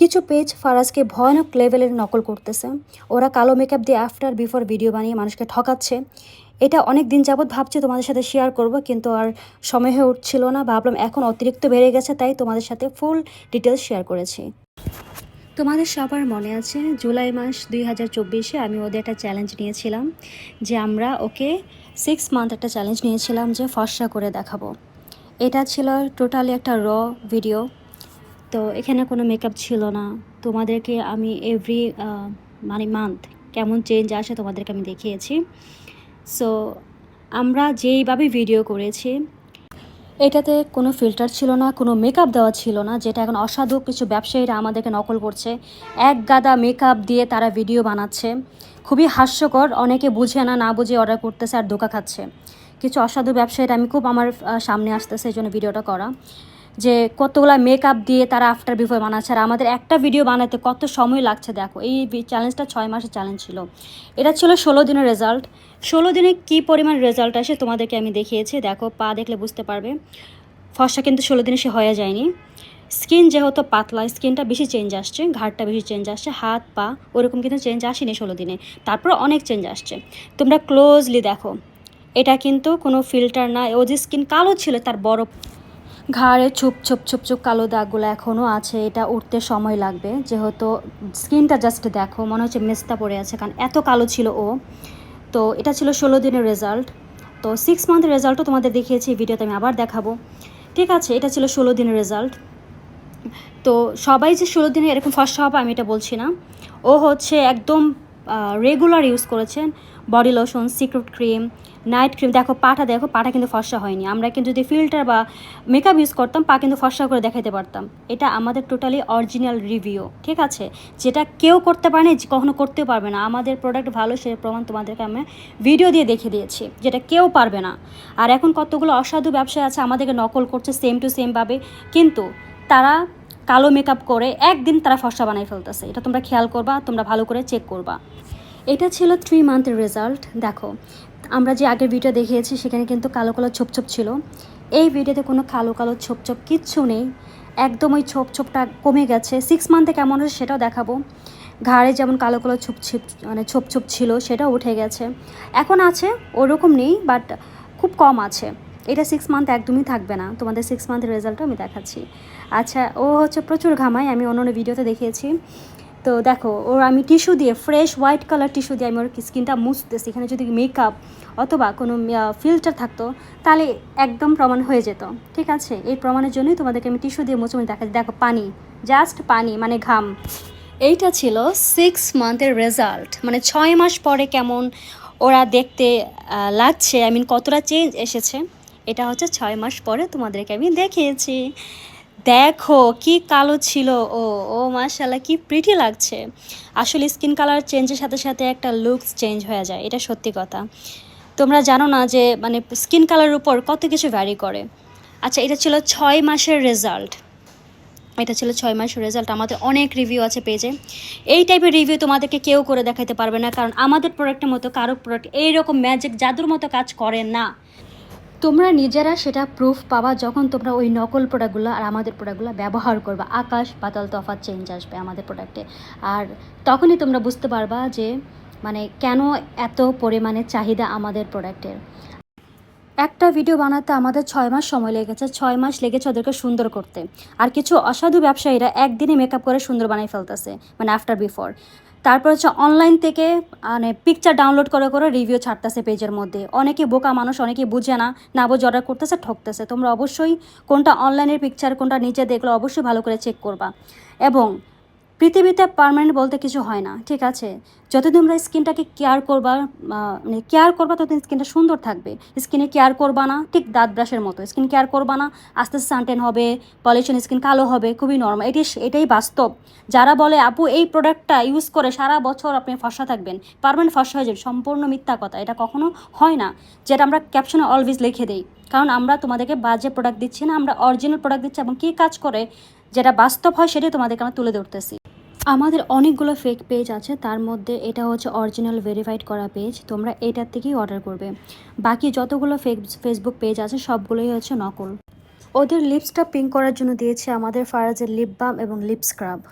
কিছু পেজ ফারাজকে ভয়ানক লেভেলের নকল করতেছে। ওরা কালো মেকআপ দিয়ে আফটার বিফোর ভিডিও বানিয়ে মানুষকে ঠকাচ্ছে। এটা অনেক দিন যাবৎ ভাবছি তোমাদের সাথে শেয়ার করব, কিন্তু আর সময় হয়ে উঠছিল না। ভাবলাম এখন অতিরিক্ত বেড়ে গেছে, তাই তোমাদের সাথে ফুল ডিটেলস শেয়ার করেছি। তোমাদের সবার মনে আছে, জুলাই মাস দুই হাজার চব্বিশে আমি ওদের একটা চ্যালেঞ্জ নিয়েছিলাম, যে আমরা ওকে সিক্স মান্থ একটা চ্যালেঞ্জ নিয়েছিলাম যে ফর্সা করে দেখাবো। এটা ছিল টোটালি একটা র ভিডিও তো এখানে কোনো মেকআপ ছিল না। তোমাদেরকে আমি এভরি মানে মান্থ কেমন চেঞ্জ আসে তোমাদেরকে আমি দেখিয়েছি। সো আমরা যেইভাবে ভিডিও করেছি, এটাতে কোনো ফিল্টার ছিল না, কোনো মেকআপ দেওয়া ছিল না, যেটা এখন অসাধু কিছু ব্যবসায়ীরা আমাদেরকে নকল করছে। এক গাদা মেকআপ দিয়ে তারা ভিডিও বানাচ্ছে। খুবই হাস্যকর, অনেকে বুঝে না না বুঝে অর্ডার করতেছে আর ধোকা খাচ্ছে। কিছু অসাধু ব্যবসায়ীরা, আমি খুব আমার সামনে আসতেছে, এই জন্য ভিডিওটা করা। যে কতগুলা মেকআপ দিয়ে তারা আফটার বিফোর বানাচ্ছে। আর আমাদের একটা ভিডিও বানাতে কত সময় লাগছে দেখো। এই চ্যালেঞ্জটা ছয় মাসের চ্যালেঞ্জ ছিল। এটা ছিল ষোলো দিনের রেজাল্ট ষোলো দিনে কী পরিমাণ রেজাল্ট আসে তোমাদেরকে আমি দেখিয়েছি। দেখো, পা দেখলে বুঝতে পারবে। ফর্সা কিন্তু ষোলো দিনে সে হয়ে যায়নি। স্কিন যেহেতু পাতলা স্কিনটা বেশি চেঞ্জ আসছে ঘাটটা বেশি চেঞ্জ আসছে, হাত, পা ওরকম কিন্তু চেঞ্জ আসেনি ষোলো দিনে। তারপর অনেক চেঞ্জ আসছে। তোমরা ক্লোজলি দেখো। এটা কিন্তু কোনো ফিল্টার না। ও যে স্কিন কালো ছিল, তার বড় ঘাড়ে ছুপ ছুপ ছুপ ছুপ কালো দাগগুলো এখনও আছে, এটা উঠতে সময় লাগবে। যেহেতু স্কিনটা জাস্ট দেখো, মনে হচ্ছে মেস্তা পড়ে আছে, কারণ এত কালো ছিল ও। তো এটা ছিল ষোলো দিনের রেজাল্ট তো সিক্স মান্থের রেজাল্টও তোমাদের দেখিয়েছি ভিডিওতে আমি আবার দেখাবো। ঠিক আছে, এটা ছিল ষোলো দিনের রেজাল্ট তো সবাই যে ষোলো দিনে এরকম ফার্স্ট হবে আমি এটা বলছি না। ও হচ্ছে একদম রেগুলার ইউজ করেছেন। Body lotion secret cream night cream দেখো, পাটা দেখো, পাটা কিন্তু ফর্সা হয়নি। আমরা কিন্তু যদি ফিল্টার বা মেকআপ ইউজ করতাম, পা কিন্তু ফর্সা করে দেখাতে পারতাম। এটা আমাদের টোটালি অরিজিনাল রিভিউ ঠিক আছে? যেটা কেউ করতে পারে না, কখনো করতেও পারবে না। আমাদের প্রোডাক্ট ভালো সে প্রমাণ তোমাদেরকে আমি ভিডিও দিয়ে দেখে দিয়েছি, যেটা কেউ পারবে না। আর এখন কতগুলো অসাধু ব্যবসায় আছে, আমাদেরকে নকল করছে সেম টু সেমভাবে কিন্তু তারা কালো মেকআপ করে একদিন তারা ফর্সা বানাই ফেলতেছে। এটা তোমরা খেয়াল করবা, তোমরা ভালো করে চেক করবা। এটা ছিল থ্রি মান্থের রেজাল্ট দেখো। আমরা যে আগের ভিডিও দেখিয়েছি, সেখানে কিন্তু কালো কালো ছোপ ছোপ ছিল। এই ভিডিওতে কোনো কালো কালো ছোপ ছোপ কিচ্ছু নেই। একদম ওই ছোপ ছোপটা কমে গেছে। সিক্স মান্থে কেমন হচ্ছে সেটাও দেখাবো। ঘাড়ে যেমন কালো কালো ছোপ ছিপ মানে ছোপ ছোপ ছিল, সেটাও উঠে গেছে। এখন আছে, ওরকম নেই বাট খুব কম আছে। এটা সিক্স মান্থ একদমই থাকবে না। তোমাদের সিক্স মান্থের রেজাল্টও আমি দেখাচ্ছি। আচ্ছা ও হচ্ছে প্রচুর ঘামায়, আমি অন্য ভিডিওতে দেখিয়েছি। তো দেখো, ওর আমি টিস্যু দিয়ে ফ্রেশ হোয়াইট কালার টিস্যু দিয়ে আমি ওর স্কিনটা মুছতেছি। এখানে যদি মেকআপ অথবা কোনো ফিল্টার থাকতো, তাহলে একদম প্রমাণ হয়ে যেত। ঠিক আছে? এই প্রমাণের জন্যই তোমাদেরকে আমি টিস্যু দিয়ে মুছে দেখাচ্ছি। দেখো, পানি জাস্ট পানি মানে ঘাম। এইটা ছিল সিক্স মান্থের রেজাল্ট মানে ছয় মাস পরে কেমন ওরা দেখতে লাগছে। আই মিন কতটা চেঞ্জ এসেছে? এটা হচ্ছে ছয় মাস পরে তোমাদেরকে আমি দেখিয়েছি। দেখো কি কালো ছিল। ও ও মাশাল্লাহ কি প্রিটি লাগছে। আসলে স্কিন কালার চেঞ্জের সাথে সাথে একটা লুকস চেঞ্জ হয়ে যায়, এটা সত্যি কথা। তোমরা জানো না যে মানে স্কিন কালারের উপর কত কিছু ভ্যারি করে। আচ্ছা এটা ছিল ছয় মাসের রেজাল্ট এটা ছিল ছয় মাসের রেজাল্ট আমাদের অনেক রিভিউ আছে পেজে এই টাইপের রিভিউ তোমাদেরকে কেউ করে দেখাতে পারবে না, কারণ আমাদের প্রোডাক্টের মতো কারও প্রোডাক্ট এইরকম ম্যাজিক জাদুর মতো কাজ করে না। তোমরা নিজেরা সেটা প্রুফ পাবা যখন তোমরা ওই নকল প্রোডাক্টগুলো আর আমাদের প্রোডাক্টগুলো ব্যবহার করবা। আকাশ, পাতাল, তফাৎ চেঞ্জ আসবে আমাদের প্রোডাক্টে আর তখনই তোমরা বুঝতে পারবা যে মানে কেন এত পরিমাণে চাহিদা আমাদের প্রোডাক্টের একটা ভিডিও বানাতে আমাদের ছয় মাস সময় লেগেছে। ছয় মাস লেগেছে ওদেরকে সুন্দর করতে। আর কিছু অসাধু ব্যবসায়ীরা একদিনে মেকআপ করে সুন্দর বানাই ফেলতেছে মানে আফটার বিফোর তারপর হচ্ছে অনলাইন থেকে মানে পিকচার ডাউনলোড করে করে রিভিউ ছাড়তেছে পেজের মধ্যে। অনেকে বোকা মানুষ, অনেকে বুঝে না না বোঝে অর্ডার করতেছে, ঠকতেছে। তোমরা অবশ্যই কোনটা অনলাইনের পিকচার কোনটা নিচে দেখলে অবশ্যই ভালো করে চেক করবা। এবং পৃথিবীতে পারমানেন্ট বলতে কিছু হয় না, ঠিক আছে? যতদিন তোমরা স্কিনটাকে কেয়ার করবা মানে কেয়ার করবা, ততদিন স্কিনটা সুন্দর থাকবে। স্কিনে কেয়ার করবা না, ঠিক দাঁত ব্রাশের মতো। স্কিন কেয়ার করবা না, আস্তে আস্তে সানটেন হবে পলিউশন স্কিন কালো হবে, খুবই নর্মাল এটি এটাই বাস্তব। যারা বলে, আপু, এই প্রোডাক্টটা ইউজ করে সারা বছর আপনি ফসা থাকবেন পারমানেন্ট ফসা হয়ে যাবে সম্পূর্ণ মিথ্যা কথা। এটা কখনো হয় না। যেটা আমরা ক্যাপশনে অলওয়েজ লিখে দিই। কারণ আমরা তোমাদেরকে বাজে প্রোডাক্ট দিচ্ছি না, আমরা অরিজিনাল প্রোডাক্ট দিচ্ছি এবং কী কাজ করে, যেটা বাস্তব হয় সেটাই তোমাদেরকে আমরা তুলে ধরতেছি। আমাদের অনেকগুলো ফেক পেজ আছে, তার মধ্যে এটা হচ্ছে অরিজিনাল ভেরিফাইড করা পেজ তোমরা এটার থেকেই অর্ডার করবে। বাকি যতগুলো ফেক ফেসবুক পেজ আছে, সবগুলোই হচ্ছে নকল। ওদের লিপসটা পিঙ্ক করার জন্য দিয়েছে আমাদের ফারাজের লিপ বাম এবং লিপ স্ক্রাব